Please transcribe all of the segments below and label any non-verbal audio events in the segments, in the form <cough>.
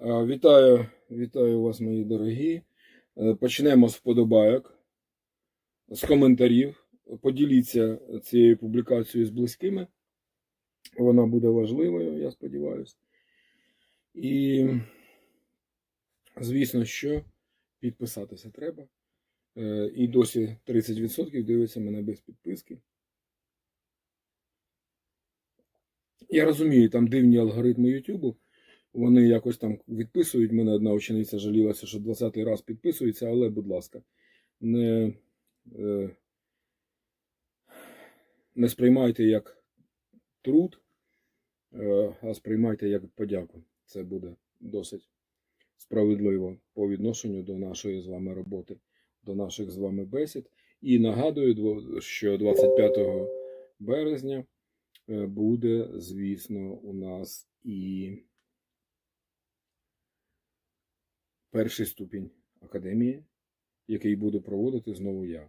Е, Вітаю, вітаю вас, мої дорогі. Е, Почнемо з вподобайок, з коментарів. Поділіться цією публікацією з близькими. Вона буде важливою, я сподіваюся. І, звісно, що підписатися треба. Е, І досі 30% дивиться мене без підписки. Я розумію, там дивні алгоритми Ютубу. Вони якось там відписують. Мене одна учениця жалілася, що 20-й раз підписується, але, будь ласка, не, е, не сприймайте як труд, е, а сприймайте як подяку. Це буде досить справедливо по відношенню до нашої з вами роботи, до наших з вами бесід. І нагадую, що 25 березня е, буде, звісно, у нас і перший ступінь академії, який буду проводити знову я.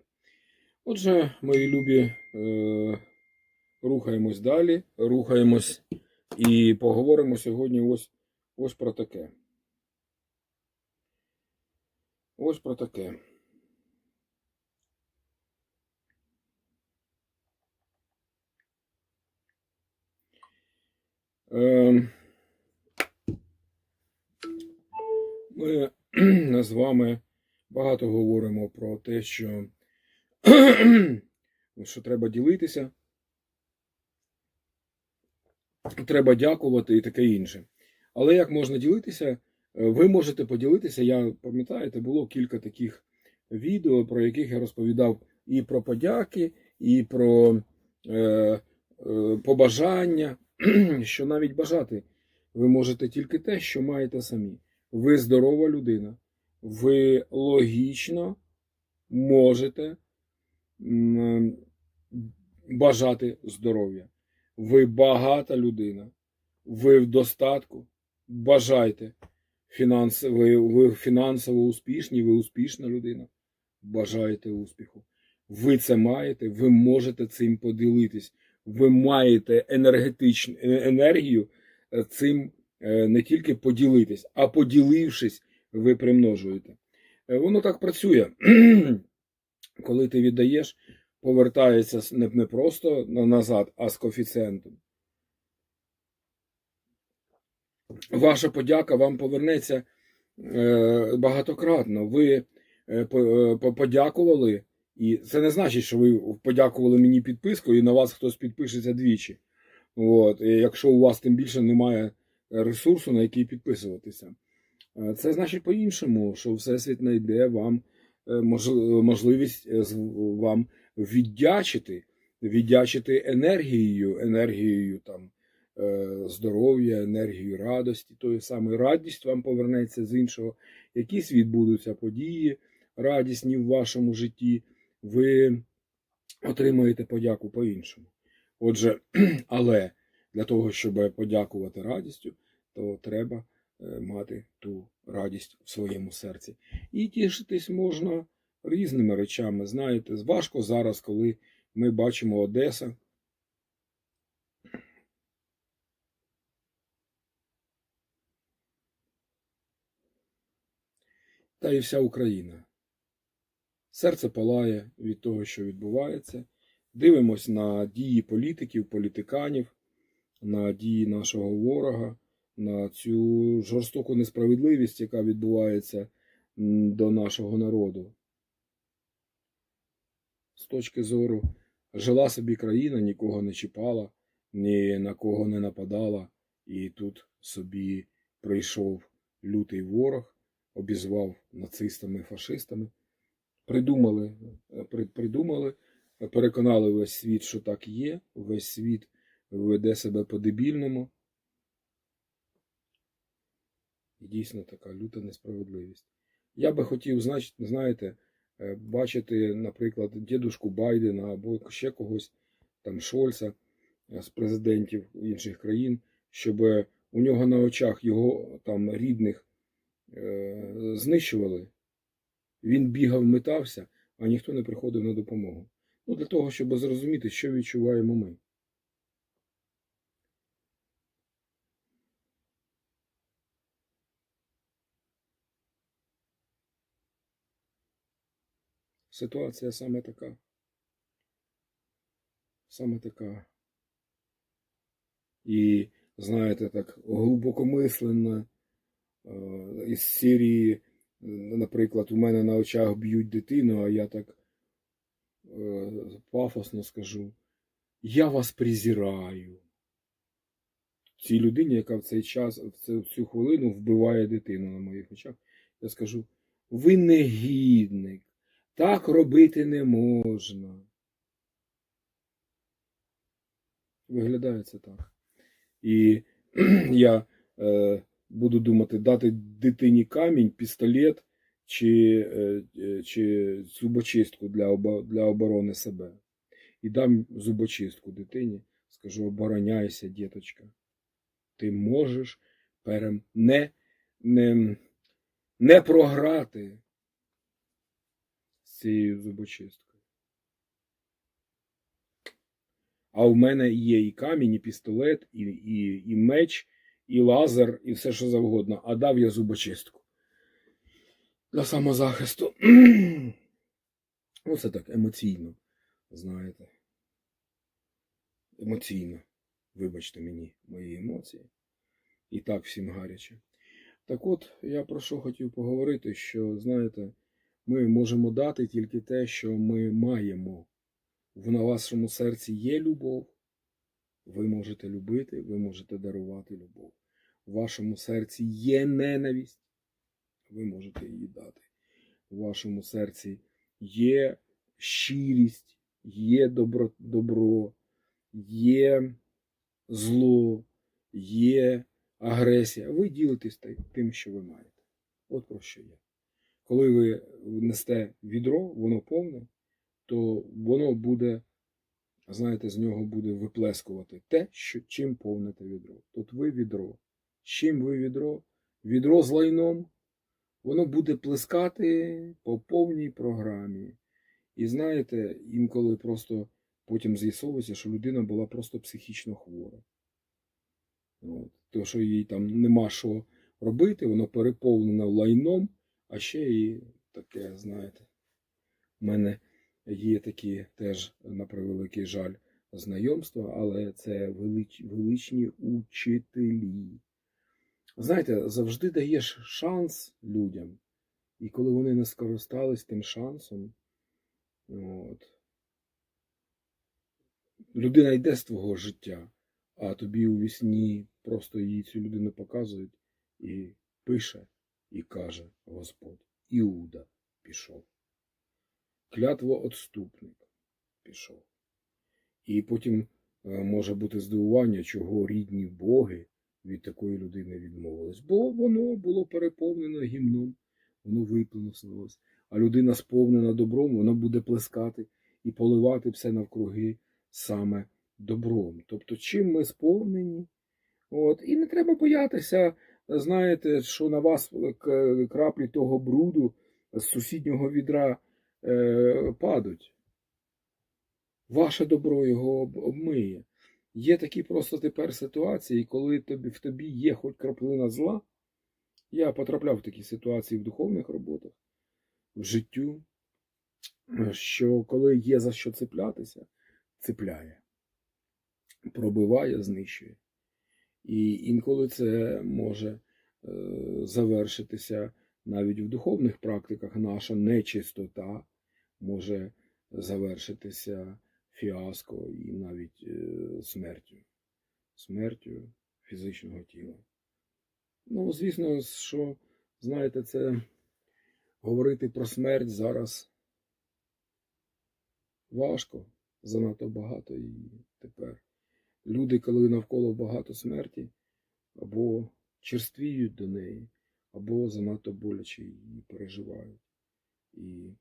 Отже, мої любі, е, рухаємось далі, рухаємось і поговоримо сьогодні ось, ось про таке. Ось про таке. Е, <clears throat> З вами багато говоримо про те, що, <clears throat> що треба ділитися, треба дякувати і таке інше. Але як можна ділитися? Е, Ви можете поділитися. Я пам'ятаєте, було кілька таких відео, про яких я розповідав і про подяки, і про е, е, побажання, <clears throat> що навіть бажати ви можете тільки те, що маєте самі. Ви здорова людина. Ви логічно можете бажати здоров'я. Ви багата людина. Ви в достатку. Бажайте. Фінанс, ви, фінансово успішні, ви успішна людина. Бажаєте успіху. Ви це маєте, ви можете цим поділитись. Ви маєте енергетичну е- енергію е, цим не тільки поділитись, а поділившись, ви примножуєте. Е, Воно так працює. <clears throat> Коли ти віддаєш, повертається не просто назад, а з коефіцієнтом. Ваша подяка вам повернеться е, багатократно. Ви е, по- е, по- подякували, і це не значить, що ви подякували мені підпискою, і на вас хтось підпишеться двічі. От, якщо у вас тим більше немає ресурсу, на який підписуватися. Це значить по-іншому, що Всесвіт знайде вам е, можливість е, вам віддячити, віддячити енергією, енергією там, е, здоров'я, енергією радості, тої самої радість вам повернеться з іншого, якісь відбудуться події радісні в вашому житті, ви отримаєте подяку по-іншому. Отже, <clears throat> але для того, щоб подякувати радістю, то треба е, мати ту радість в своєму серці. І тішитись можна різними речами. Знаєте, важко зараз, коли ми бачимо Одеса. Та і вся Україна. Серце палає від того, що відбувається. Дивимось на дії політиків, політиканів, на дії нашого ворога, на цю жорстоку несправедливість, яка відбувається до нашого народу. З точки зору жила собі країна, нікого не чіпала, ні на кого не нападала, і тут собі прийшов лютий ворог, обізвав нацистами, фашистами. Придумали, е, при- придумали, переконали весь світ, що так є, весь світ веде себе по-дебільному. І дійсно така люта несправедливість. Я би хотів, значить, знаєте, е, бачити, наприклад, дідушку Байдена або ще когось, там Шольца е, з президентів інших країн, щоб у нього на очах його там рідних е, знищували. Він бігав, метався, а ніхто не приходив на допомогу. Ну, для того, щоб зрозуміти, що відчуваємо ми. Ситуація саме така. Саме така. І, знаєте, так глибокомисленно е, із серії, наприклад, у мене на очах б'ють дитину, а я так е, пафосно скажу: Я вас презираю. Цій людині, яка в цей час, в цю хвилину вбиває дитину на моїх очах, я скажу: ви негідник, так робити не можна. Виглядає це так. І <clears throat> я е, буду думати, дати дитині камінь, пістолет чи, е, е, чи зубочистку для, оба, для оборони себе. І дам зубочистку дитині, скажу, обороняйся, діточка. Ти можеш перем... не, не, не програти з цією зубочисткою. А в мене є і камінь, і пістолет, і, і, і меч, і лазер, і все, що завгодно. А дав я зубочистку. Для самозахисту. <clears throat> Ну, це так емоційно, знаєте. Емоційно. Вибачте мені мої емоції. І так всім гаряче. Так от, я про що хотів поговорити, що, знаєте, ми можемо дати тільки те, що ми маємо. В вашому серці є любов, ви можете любити, ви можете дарувати любов. В вашому серці є ненависть, ви можете її дати. У вашому серці є щирість, є добро, добро є зло, є агресія. Ви ділитесь тим, що ви маєте. От про що я. Коли ви несте відро, воно повне, то воно буде, знаєте, з нього буде виплескувати те, що, чим повните відро. Тут ви відро. Чим ви відро? Відро з лайном, воно буде плескати по повній програмі. І знаєте, інколи просто потім з'ясовується, що людина була просто психічно хвора. От. То, що їй там нема що робити, воно переповнено лайном, а ще і таке, знаєте, в мене є такі теж, на превеликий жаль, знайомства, але це велич, величні учителі. Знаєте, завжди даєш шанс людям, і коли вони не скористались тим шансом, от, людина йде з твого життя, а тобі у вісні просто їй цю людину показують і пише, і каже Господь. Іуда пішов. Клятво отступник пішов. І потім е, може бути здивування, чого рідні боги від такої людини відмовились. Бо воно було переповнено гімном, воно виплеснулось. А людина сповнена добром, вона буде плескати і поливати все навкруги саме добром. Тобто, чим ми сповнені, от, і не треба боятися, знаєте, що на вас краплі того бруду з сусіднього відра е, падуть. Ваше добро його обмиє. Є такі просто тепер ситуації, коли тобі, в тобі є хоч краплина зла. Я потрапляв в такі ситуації в духовних роботах, в життю, що коли є за що цеплятися, цепляє, пробиває, знищує. І інколи це може е, завершитися навіть в духовних практиках. Наша нечистота може завершитися фіаско і навіть е, смертю. Смертю фізичного тіла. Ну, звісно, що, знаєте, це говорити про смерть зараз важко, занадто багато її тепер. Люди, коли навколо багато смерті, або черствіють до неї, або занадто боляче її переживають. І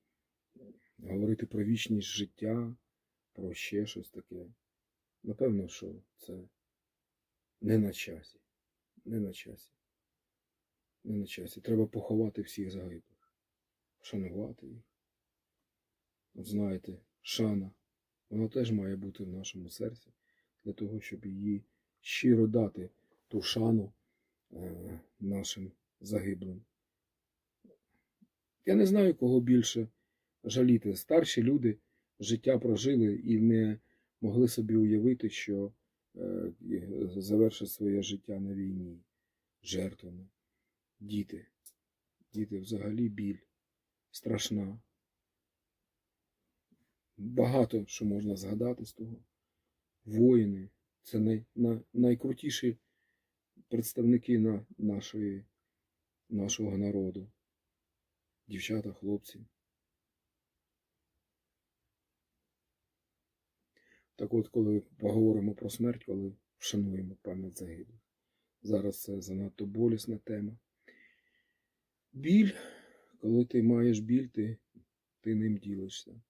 говорити про вічність життя, про ще щось таке. Напевно, що це не на часі. Не на часі. Не на часі. Треба поховати всіх загиблих, вшанувати їх. От знаєте, шана, вона теж має бути в нашому серці для того, щоб її щиро дати ту шану е, нашим загиблим. Я не знаю, кого більше жаліти. Старші люди життя прожили і не могли собі уявити, що е, завершать своє життя на війні жертвами. Діти. Діти взагалі біль. Страшна. Багато що можна згадати з того. Воїни це най, на, найкрутіші представники на, нашої, нашого народу. Дівчата, хлопці. Так от, коли поговоримо про смерть, коли вшануємо пам'ять загиблих. Зараз це занадто болісна тема. Біль, коли ти маєш біль, ти, ти ним ділишся.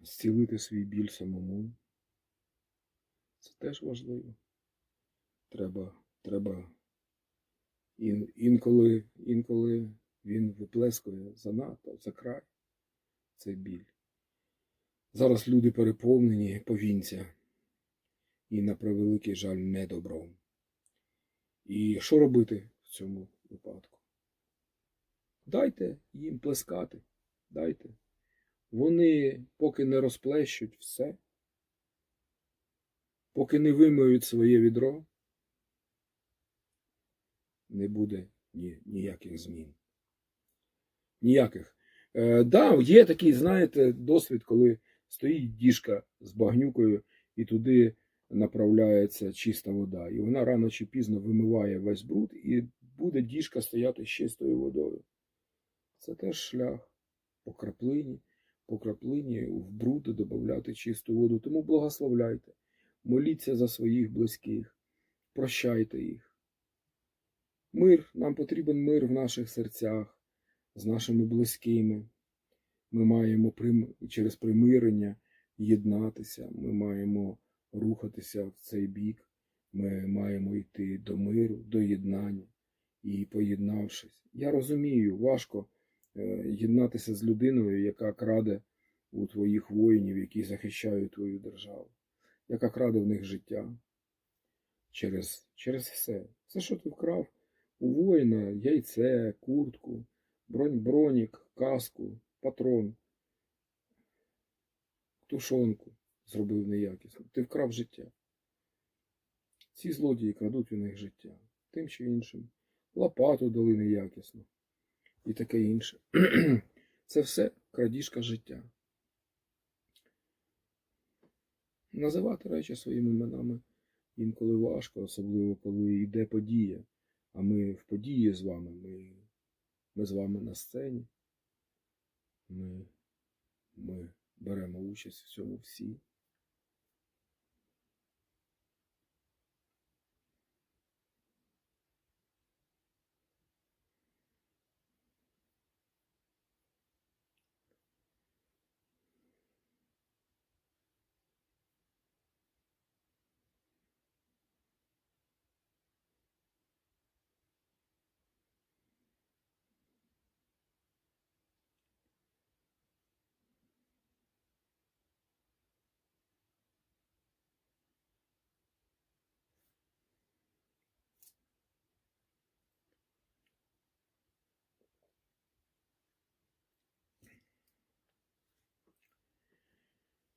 Зцілити свій біль самому. Це теж важливо. Треба, треба ін, інколи, інколи він виплескує занадто, за край цей біль. Зараз люди переповнені повінця і, на превеликий жаль, не добром. І що робити в цьому випадку? Дайте їм плескати, дайте. Вони поки не розплещуть все, поки не вимиють своє відро, не буде ні, ніяких змін. Ніяких. Е, да, є такий, знаєте, досвід, коли стоїть діжка з багнюкою і туди направляється чиста вода. І вона рано чи пізно вимиває весь бруд, і буде діжка стояти з чистою водою. Це теж шлях по краплині, по краплині в бруд додати чисту воду. Тому благословляйте, моліться за своїх близьких, прощайте їх. Мир, нам потрібен мир в наших серцях, з нашими близькими. Ми маємо через примирення єднатися, ми маємо рухатися в цей бік, ми маємо йти до миру, до єднання і поєднавшись. Я розумію, важко е, єднатися з людиною, яка краде у твоїх воїнів, які захищають твою державу, яка краде в них життя через, через все. Все, що ти вкрав у воїна, яйце, куртку, бронь, бронік, каску, патрон, тушонку зробив неякісно. Ти вкрав життя. Ці злодії крадуть у них життя. Тим чи іншим. Лопату дали неякісно. І таке інше. <clears throat> Це все крадіжка життя. Називати речі своїми іменами інколи важко, особливо коли йде подія. А ми в події з вами, ми, ми з вами на сцені. Ми, ми беремо участь в цьому всі.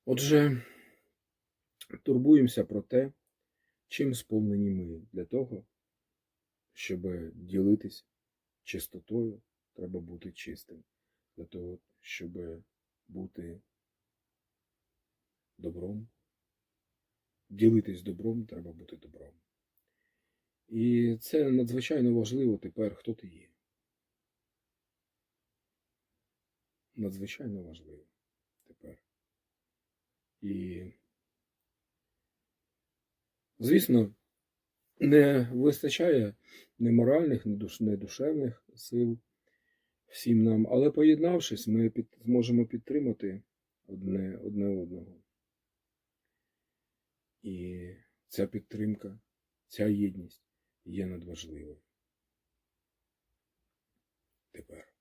Отже, турбуємося про те, чим сповнені ми для того, щоб ділитись чистотою, треба бути чистим. Для того, щоб бути добром. Ділитись добром, треба бути добром. І це надзвичайно важливо тепер, хто ти є. Надзвичайно важливо тепер. І, звісно, не вистачає ні моральних, ні душ- душевних сил всім нам, але поєднавшись, ми під, зможемо підтримати одне, одне одного. І ця підтримка, ця єдність є надважливою. Тепер.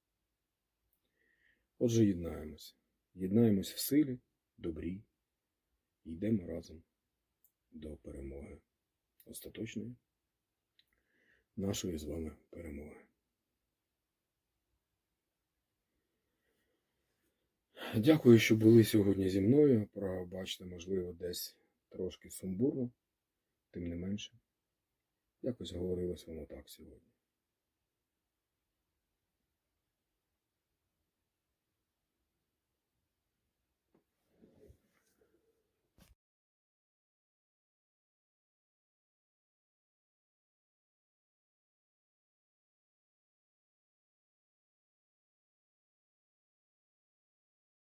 Отже, єднаємося. Єднаємось в силі, добрі. Йдемо разом до перемоги остаточної нашої з вами перемоги. Дякую, що були сьогодні зі мною. Пробачте, можливо, десь трошки сумбурно, тим не менше. Якось говорилось воно так сьогодні.